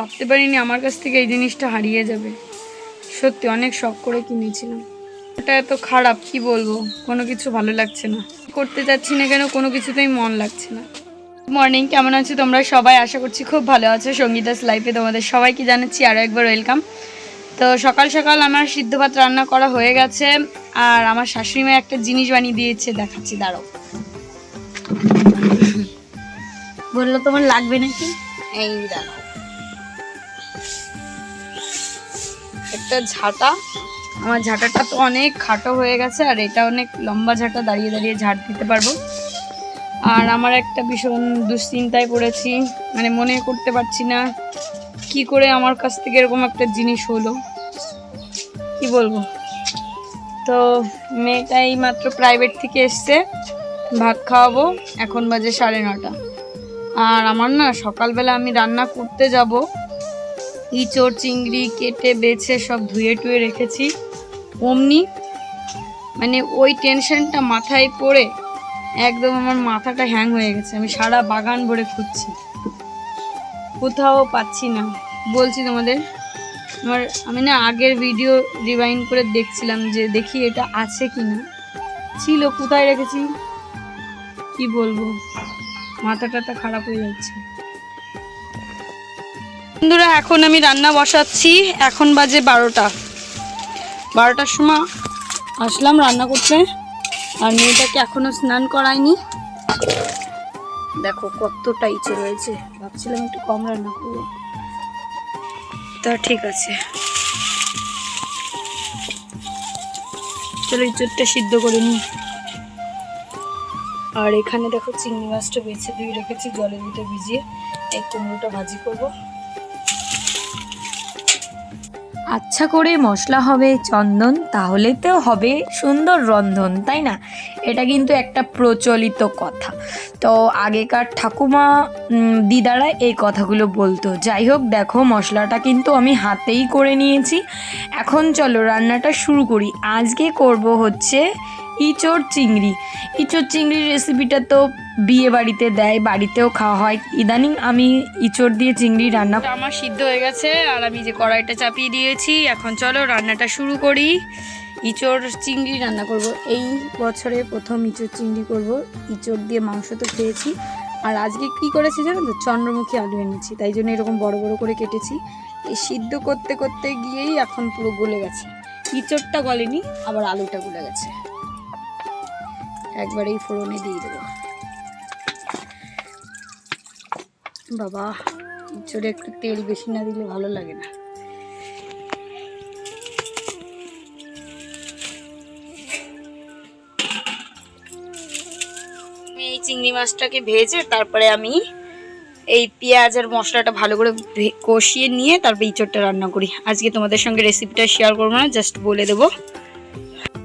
ভাবতে পারিনি আমার কাছ থেকে এই জিনিসটা হারিয়ে যাবে। সত্যি অনেক শখ করে কিনেছিলাম। এটা এত খারাপ, কি বলব? কোনো কিছু ভালো লাগছে না। করতে যাচ্ছি না কেন, কোনো কিছুতেই মন লাগছে না। মর্নিং কেমন আছো তোমরা সবাই? আশা করছি খুব ভালো আছো। সঙ্গীতাস লাইফে তোমাদের সবাইকে জানাচ্ছি আরও একবার ওয়েলকাম তো সকাল সকাল আমার সিদ্ধ ভাত রান্না করা হয়ে গেছে, আর আমার শাশুড়ি মা একটা জিনিস বানিয়ে দিয়েছে। দেখাচ্ছি দাঁড়ো বলল তোমার লাগবে নাকি? এই দেখো একটা ঝাঁটা। আমার ঝাঁটাটা তো অনেক খাটো হয়ে গেছে, আর এটা অনেক লম্বা ঝাঁটা, দাঁড়িয়ে দাঁড়িয়ে ঝাঁট দিতে পারব। আর আমার একটা ভীষণ দুশ্চিন্তায় পড়েছি মানে মনে করতে পারছি না কি করে আমার কাছ থেকে এরকম একটা জিনিস হলো। কি বলব? তো মেয়েটা এই মাত্র প্রাইভেট থেকে এসছে, ভাত খাওয়াবো, এখন বাজে সাড়ে নটা। আর আমার না সকালবেলা আমি রান্না করতে যাব ইঁচড় চিংড়ি কেটে বেছে সব ধুয়ে টুয়ে রেখেছি। অমনি মানে ওই টেনশনটা মাথায় পড়ে একদম আমার মাথাটা হ্যাং হয়ে গেছে। আমি সারা বাগান ভরে খুঁজছি। কোথাও পাচ্ছি না। বলছি তোমাদের, আমার, আমি না আগের ভিডিও রিভাইন্ড করে দেখছিলাম যে দেখি এটা আছে কি না ছিল, কোথায় রেখেছি? কি বলব? মাথা টাথা খারাপ হয়ে যাচ্ছে। বন্ধুরা, এখন আমি রান্না বসাচ্ছি। এখন বাজে বারোটা। বারোটার সময় আসলাম রান্না করতে। আর মেয়েটাকে এখনও স্নান করায়নি। দেখো কতটা ইচ্ছে রয়েছে। ভাবছিলাম একটু কম রান্না করব। তা ঠিক আছে। চলো ইঁচড়টা সিদ্ধ করে নিই। আর এখানে দেখো চিংড়ি মাছটা বেছে দিয়ে রেখেছি, জলের ভিতরে ভিজিয়ে। এই কুমড়োটা ভাজি করব। আচ্ছা করে মশলা হবে চন্দন, তাহলে তো হবে সুন্দর রন্ধন, তাই না? এটা কিন্তু একটা প্রচলিত কথা। তো আগেকার ঠাকুমা দিদারা এই কথাগুলো বলতো। যাই হোক, দেখো, মশলাটা কিন্তু আমি হাতেই করে নিয়েছি। এখন চলো রান্নাটা শুরু করি। আজকে করব হচ্ছে ইঁচড় চিংড়ি। ইঁচড় চিংড়ির রেসিপিটা তো বিয়ে বাড়িতে দেয় বাড়িতেও খাওয়া হয়। ইদানিং আমি ইঁচড় দিয়ে চিংড়ি রান্না আমার সিদ্ধ হয়ে গেছে আর আমি যে কড়াইটা চাপিয়ে দিয়েছি এখন চলো রান্নাটা শুরু করি। ইঁচড় চিংড়ি রান্না করব। এই বছরে প্রথম ইঁচড় চিংড়ি করব। ইঁচড় দিয়ে মাংস তো খেয়েছি। আর আজকে কি করেছি জানো তো? চন্দ্রমুখী আলু এনেছি। তাই জন্য এরকম বড় বড় করে কেটেছি। এই সিদ্ধ করতে করতে গিয়েই এখন পুরো গলে গেছে। ইঁচড়টা গলেনি আবার আলুটা গলে গেছে। একবার এই ফোড়নে দিয়ে দেবো। বাবা ইঁচড়ে একটু তেল বেশি না দিলে ভালো লাগে না। এই চিংড়ি মাছটাকে ভেজে তারপরে আমি এই পেঁয়াজ আর মশলাটা ভালো করে কষিয়ে নিয়ে তারপর ইঁচড়টা রান্না করি। আজকে তোমাদের সঙ্গে রেসিপিটা শেয়ার করব না জাস্ট বলে দেবো।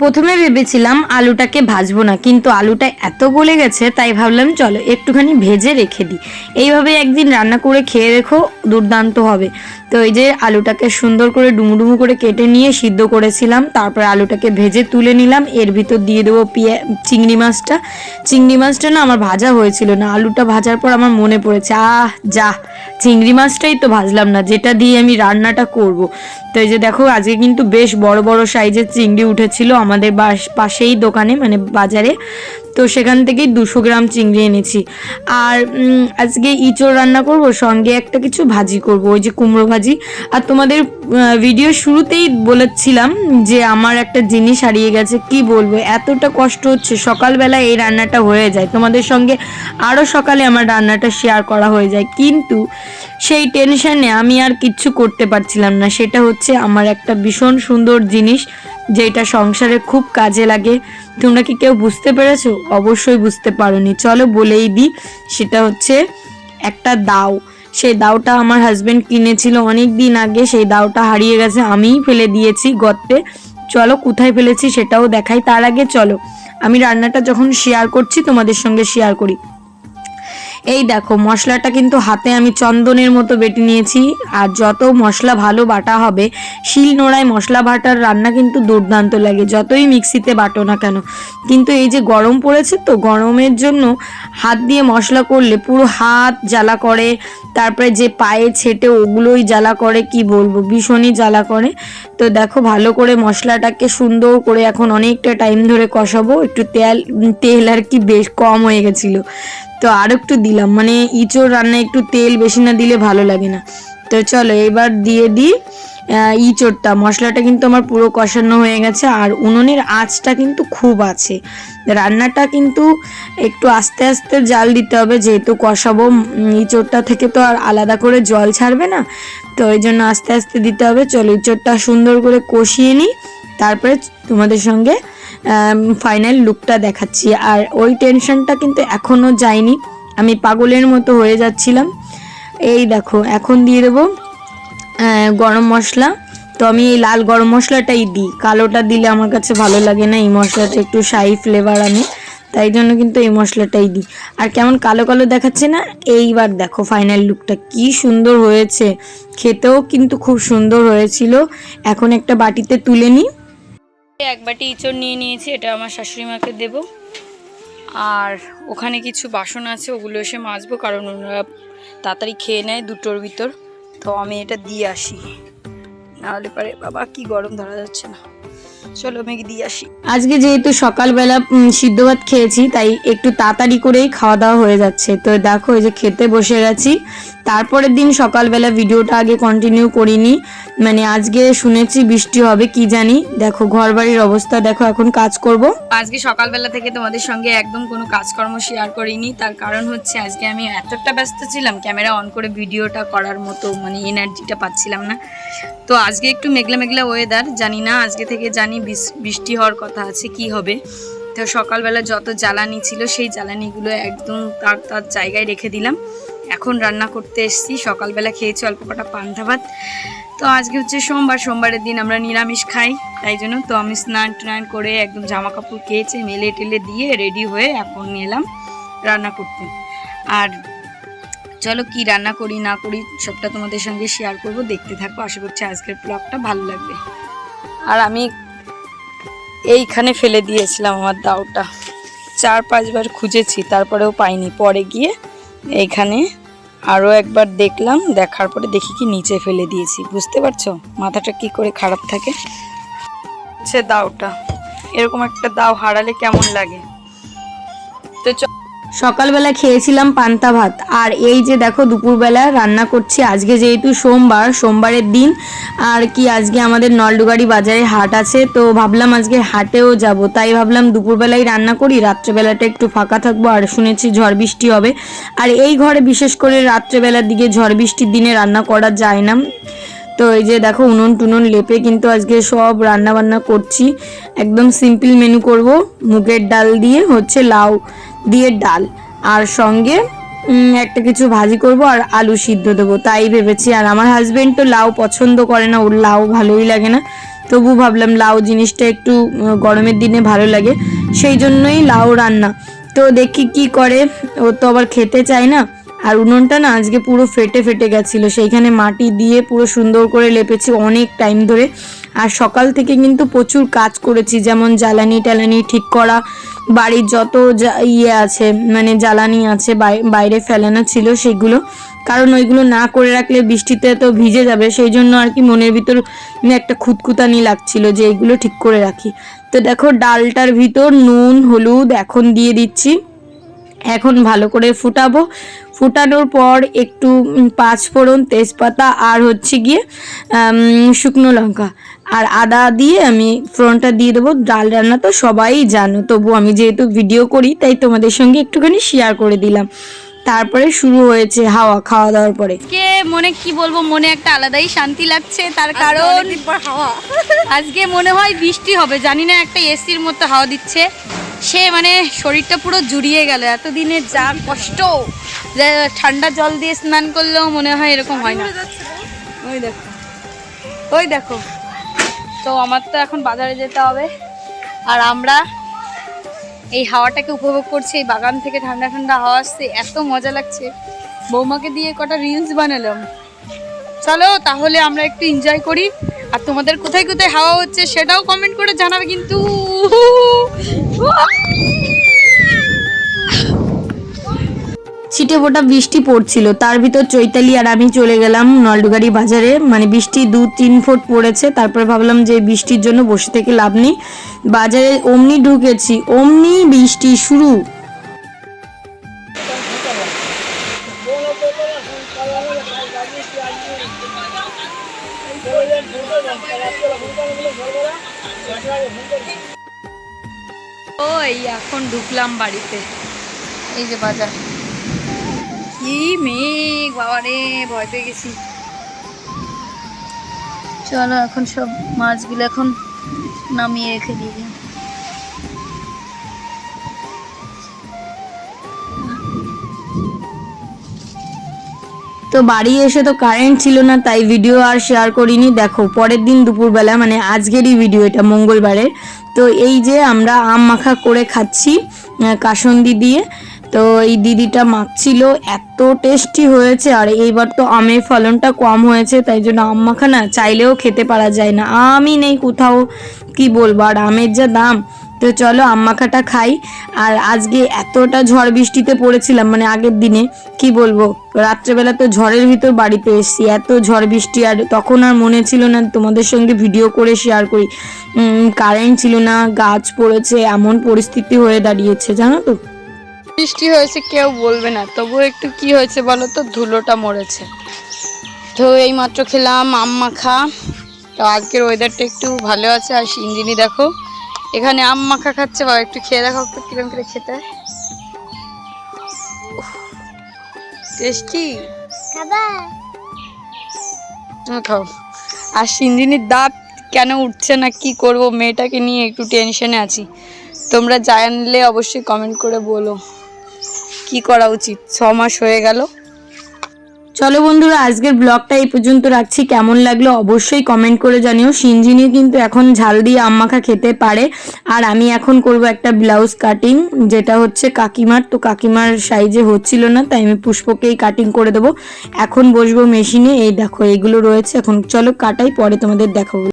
প্রথমে ভেবেছিলাম আলুটাকে ভাজবো না, কিন্তু আলুটা এত গলে গেছে, তাই ভাবলাম চলো একটুখানি ভেজে রেখে দিই। এইভাবে একদিন রান্না করে খেয়ে রেখো, দুর্দান্ত হবে। তো এই যে আলুটাকে সুন্দর করে ডুমুডুমু করে কেটে নিয়ে সিদ্ধ করেছিলাম, তারপরে আলুটাকে ভেজে তুলে নিলাম, এর ভিতর দিয়ে দেবো পিয়া, চিংড়ি মাছটা। চিংড়ি মাছটা না আমার ভাজা হয়েছিল না, আলুটা ভাজার পর আমার মনে পড়েছে, আহ, যা, চিংড়ি মাছটাই তো ভাজলাম না, যেটা দিয়ে আমি রান্নাটা করব। তো এই যে দেখো, আজকে কিন্তু বেশ বড় বড় সাইজের চিংড়ি উঠেছিল আমাদের বাস- পাশেই দোকানে মানে বাজারে। তো সেখান থেকেই দুশো গ্রাম চিংড়ি এনেছি। আর আজকে ইঁচড় রান্না করব, সঙ্গে একটা কিছু ভাজি করব, ওই যে কুমড়ো ভাজি। আর তোমাদের ভিডিও শুরুতেই বলেছিলাম যে আমার একটা জিনিস হারিয়ে গেছে, কি বলব? এতটা কষ্ট হচ্ছে, সকালবেলা এই রান্নাটা হয়ে যায়। তোমাদের সঙ্গে আরও সকালে আমার রান্নাটা শেয়ার করা হয়ে যায়। কিন্তু সেই টেনশানে আমি আর কিচ্ছু করতে পারছিলাম না। সেটা হচ্ছে আমার একটা ভীষণ সুন্দর জিনিস, যেটা সংসারে খুব কাজে লাগে। তোমরা কি কেউ বুঝতে পেরেছ? অবশ্যই বুঝতে পারোনি। চলো বলেই দিই সেটা হচ্ছে একটা দাও। সেই দাওটা আমার হাজবেন্ড কিনেছিল অনেক দিন আগে। সেই দাওটা হারিয়ে গেছে, আমিই ফেলে দিয়েছি গর্তে। চলো কোথায় ফেলেছি সেটাও দেখাই। তার আগে চলো, আমি রান্নাটা যখন শেয়ার করছি, তোমাদের সঙ্গে শেয়ার করি। এই দেখো, মশলাটা কিন্তু হাতে আমি চন্দনের মতো বেটে নিয়েছি। আর যত মশলা ভালো বাটা হবে শিল নোড়ায় মশলা বাটার রান্না কিন্তু দুর্দান্ত লাগে, যতই মিক্সিতে বাটো না কেন। কিন্তু এই যে গরম পড়েছে তো, গরমের জন্য হাত দিয়ে মশলা করলে পুরো হাত জ্বালা করে, তারপরে যে পায়ে ছেটে ওগুলোই জ্বালা করে, কি বলব, ভীষণই জ্বালা করে। তো দেখো, ভালো করে মশলাটাকে সুন্দর করে এখন অনেকটা টাইম ধরে কষাবো, একটু তেল তেল আর কি বেশ কম হয়ে গেছিল। তো আর একটু দিলাম। মানে ইঁচড় রান্নায় একটু তেল বেশি না দিলে ভালো লাগে না। তো চলো এবার দিয়ে দিই ইঁচড়টা। মশলাটা কিন্তু আমার পুরো কষানো হয়ে গেছে আর উনুনের আঁচটা কিন্তু খুব আছে। রান্নাটা কিন্তু একটু আস্তে আস্তে জাল দিতে হবে, যেহেতু কষাবো ইঁচড়টা থেকে তো আর আলাদা করে জল ছাড়বে না। তো ওই জন্য আস্তে আস্তে দিতে হবে। চলো ইঁচড়টা সুন্দর করে কষিয়ে নিই। তারপরে তোমাদের সঙ্গে ফাইনাল লুকটা দেখাচ্ছি। আর ওই টেনশনটা কিন্তু এখনও যায়নি। আমি পাগলের মতো হয়ে যাচ্ছিলাম। এই দেখো, এখন দিয়ে দেবো গরম মশলা। তো আমি এই লাল গরম মশলাটাই দিই। কালোটা দিলে আমার কাছে ভালো লাগে না, এই মশলাটা একটু শাহি ফ্লেভার আনে তাই জন্য কিন্তু এই মশলাটাই দিই। আর কেমন কালো কালো দেখাচ্ছে না? এইবার দেখো ফাইনাল লুকটা কি সুন্দর হয়েছে। খেতেও কিন্তু খুব সুন্দর হয়েছিল। এখন একটা বাটিতে তুলে নিই। এক বাটি ইঁচড় নিয়ে নিয়েছি, এটা আমার শাশুড়ি মাকে দেব। আর ওখানে কিছু বাসন আছে, ওগুলো এসে মাজবো, কারণ ওনারা তাড়াতাড়ি খেয়ে নেয় দুটোর ভিতর। তো আমি এটা দিয়ে আসি। নাহলে পারে বাবা কি গরম ধরা যাচ্ছে না। চলো আমি দিয়ে আসি। আজকে যেহেতু সকালবেলা সিদ্ধ ভাত খেয়েছি, তাই একটু তাড়াতাড়ি করেই খাওয়া দাওয়া হয়ে যাচ্ছে। তো দেখো, এই যে খেতে বসে গেছি তারপরের দিন সকালবেলা ভিডিওটা আগে কন্টিনিউ করিনি। মানে আজকে শুনেছি বৃষ্টি হবে, কি জানি। দেখো ঘর বাড়ির অবস্থা, দেখো এখন কাজ করব। আজকে সকালবেলা থেকে তোমাদের সঙ্গে একদম কোনো কাজকর্ম শেয়ার করিনি। তার কারণ হচ্ছে আজকে আমি এতটা ব্যস্ত ছিলাম ক্যামেরা অন করে ভিডিওটা করার মতো মানে এনার্জিটা পাচ্ছিলাম না। তো আজকে একটু মেঘলা মেঘলা ওয়েদার জানি না, আজকে থেকে জানি বৃষ- বৃষ্টি হওয়ার কথা আছে, কি হবে। তো সকালবেলা যত জ্বালানি ছিল, সেই জ্বালানিগুলো একদম তার তার জায়গায় রেখে দিলাম। এখন রান্না করতে এসেছি। সকালবেলা খেয়েছি অল্প কটা পান্তা ভাত। তো আজকে হচ্ছে সোমবার, সোমবারের দিন আমরা নিরামিষ খাই। তাই জন্য তো আমি স্নান টান করে একদম জামা কাপড় কেচে, মেলে টেলে দিয়ে রেডি হয়ে এখন এলাম রান্না করতে। আর চলো কি রান্না করি, না করি, সবটা তোমাদের সঙ্গে শেয়ার করব। দেখতে থাকো। আশা করছি আজকের ব্লগটা ভালো লাগবে। আর আমি এইখানে ফেলে দিয়েছিলাম আমার দাওটা। চার পাঁচবার খুঁজেছি, তারপরেও পাইনি। পরে গিয়ে এইখানে আরও একবার দেখলাম, দেখার পরে দেখি কি নিচে ফেলে দিয়েছি। বুঝতে পারছ? মাথাটা কি করে খারাপ থাকে? সে দাওটা। এরকম একটা দাও হারালে কেমন লাগে? তো সকালবেলা খেয়েছিলাম পান্তা ভাত। আর এই যে দেখো দুপুরবেলা রান্না করছি, আজকে যেহেতু সোমবার, সোমবারের দিন, আর কি আজকে আমাদের নলডুগাড়ি বাজারে হাট আছে, তো ভাবলাম আজকে হাটেও যাব। তাই ভাবলাম দুপুরবেলায় রান্না করি, রাত্রেবেলাটা একটু ফাঁকা থাকব, আর শুনেছি ঝড় বৃষ্টি হবে। আর এই ঘরে বিশেষ করে রাত্রেবেলার দিকে ঝড় বৃষ্টির দিনে রান্না করা যায় না। তো এই যে দেখো উনুন টুনুন লেপে কিন্তু আজকে সব রান্না বান্না করছি। একদম সিম্পল মেনু করব, মুগের ডাল দিয়ে হচ্ছে লাউ। দিয়ে ডাল। আর সঙ্গে একটা কিছু ভাজি করব আর আলু সিদ্ধ দেবো। তাই ভেবেছি, আর আমার হাজব্যান্ড তো লাউ পছন্দ করে না, ওর লাউ ভালোই লাগে না। তবু ভাবলাম লাউ জিনিসটা একটু গরমের দিনে ভালো লাগে। সেই জন্যই লাউ রান্না। তো দেখি কি করে, ও তো আবার খেতে চায় না। আর উনুনটা না আজকে পুরো ফেটে ফেটে গেছিল। সেইখানে মাটি দিয়ে পুরো সুন্দর করে লেপেছি অনেক টাইম ধরে। আর সকাল থেকে কিন্তু প্রচুর কাজ করেছি, যেমন জ্বালানি টালানি ঠিক করা, বাড়ির যত ইয়ে আছে মানে জ্বালানি আছে, বাই- বাইরে ফেলানো ছিল সেগুলো। কারণ ওইগুলো না করে রাখলে বৃষ্টিতে তো ভিজে যাবে, সেই জন্য আর কি মনের ভিতর একটা খুঁতখুতানি লাগছিল যে এগুলো ঠিক করে রাখি। তো দেখো ডালটার ভিতর নুন, হলুদ এখন দিয়ে দিচ্ছি। এখন ভালো করে ফুটাবো। ফুটানোর পর একটু পাঁচ ফোড়ন তেজপাতা আর হচ্ছে গিয়ে শুকনো লঙ্কা। আর আদা দিয়ে আমি ফোড়নটা দিয়ে দেবো। ডাল রান্না তো সবাই জানো তবু আমি যেহেতু ভিডিও করি তাই তোমাদের সঙ্গে একটুখানি শেয়ার করে দিলাম। তারপরে শুরু হয়েছে হাওয়া খাওয়া দাওয়ার পরে। কে মনে কি বলব মনে একটা আলাদাই শান্তি লাগছে। তার কারণ হাওয়া। আজকে মনে হয় বৃষ্টি হবে জানি না একটা এসির মতো হাওয়া দিচ্ছে। সে মানে শরীরটা পুরো জুড়িয়ে গেল এতদিনের যা কষ্ট। যে ঠান্ডা জল দিয়ে স্নান করলেও মনে হয় এরকম হয় না? ওই দেখো। ওই দেখো। তো আমার তো এখন বাজারে যেতে হবে। আর আমরা এই হাওয়াটাকে উপভোগ করছি, এই বাগান থেকে ঠান্ডা ঠান্ডা হাওয়া আসছে, এত মজা লাগছে। বৌমাকে দিয়ে কটা রিলস বানালাম। চলো, তাহলে আমরা একটু এনজয় করি। আর তোমাদের কোথায় কোথায় হাওয়া হচ্ছে সেটাও কমেন্ট করে জানাবে কিন্তু। ছিটে ফোটা বৃষ্টি পড়ছিল। তার ভিতর চৈতালি আর আমি চলে গেলাম নলডুগাড়ি বাজারে। মানে বৃষ্টি দু তিন ফুট পড়েছে, তারপরে ভাবলাম যে বৃষ্টির জন্য বসে থেকে লাভ নেই। বাজারে অমনি ঢুকেছি, অমনি বৃষ্টি শুরু। ওই এখন ঢুকলাম বাড়িতে। এই যে বাজার। কি মেঘ বাবা রে ভয় পেয়ে গেছি। চলো, এখন সব মাছগুলো এখন নামিয়ে রেখে দিয়ে তো বাড়ি এসে তো কারেন্ট ছিল না, তাই ভিডিও আর শেয়ার করিনি। দেখো, পরের দিন দুপুরবেলা মানে আজকেরই ভিডিও এটা, মঙ্গলবারের। তো এই যে আমরা আম মাখা করে খাচ্ছি কাসন্দি দিয়ে। তো এই দিদিটা মাখছিল, এত টেস্টি হয়েছে আর এইবার তো আমের ফলনটা কম হয়েছে, তাই জন্য আম মাখা না চাইলেও খেতে পারা যায় না। আমই নেই কোথাও, কি বলব? আর আমের যা দাম, তো চলো আম মাখাটা খাই। আর আজকে এতটা ঝড় বৃষ্টিতে পড়েছিলাম মানে আগের দিনে, কি বলব? রাত্রেবেলা তো ঝড়ের ভিতর বাড়িতে এসেছি, এত ঝড় বৃষ্টি, আর তখন আর মনে ছিল না তোমাদের সঙ্গে ভিডিও করে শেয়ার করি। কারেন্ট ছিল না, গাছ পড়েছে, এমন পরিস্থিতি হয়ে দাঁড়িয়েছে, জানো তো? বৃষ্টি হয়েছে কেউ বলবে না। তবুও একটু কি হয়েছে বলো তো? ধুলোটা মরেছে। তো এই মাত্র খেলাম আম মাখা। তো আজকের ওয়েদারটা একটু ভালো আছে আর সিঞ্জিনি দেখো এখানে আম মাখা খাচ্ছে। বা একটু খেয়ে দেখো একটু কিরম করে খেতে। টেস্টি? খাও। আর সিঞ্জিনির দাঁত কেন উঠছে না কি করব? মেয়েটাকে নিয়ে একটু টেনশনে আছি। তোমরা জানলে অবশ্যই কমেন্ট করে বলো। কি করা উচিত? ছ মাস হয়ে গেল। চলো বন্ধুরা, আজকের ব্লগটা এই পর্যন্ত রাখছি। কেমন লাগল অবশ্যই কমেন্ট করে জানিও। সিনজিনি কিন্তু এখন ঝাল দিয়ে আম মাখা খেতে পারে। আর আমি এখন করব একটা ব্লাউজ কাটিং যেটা হচ্ছে কাকিমার। তো কাকিমার সাইজে হচ্ছিল না, তাই আমি পুষ্পকেই কাটিং করে দেবো। এখন বসবো মেশিনে এই দেখো, এগুলো রয়েছে। এখন চলো কাটাই, পরে তোমাদের দেখাবো।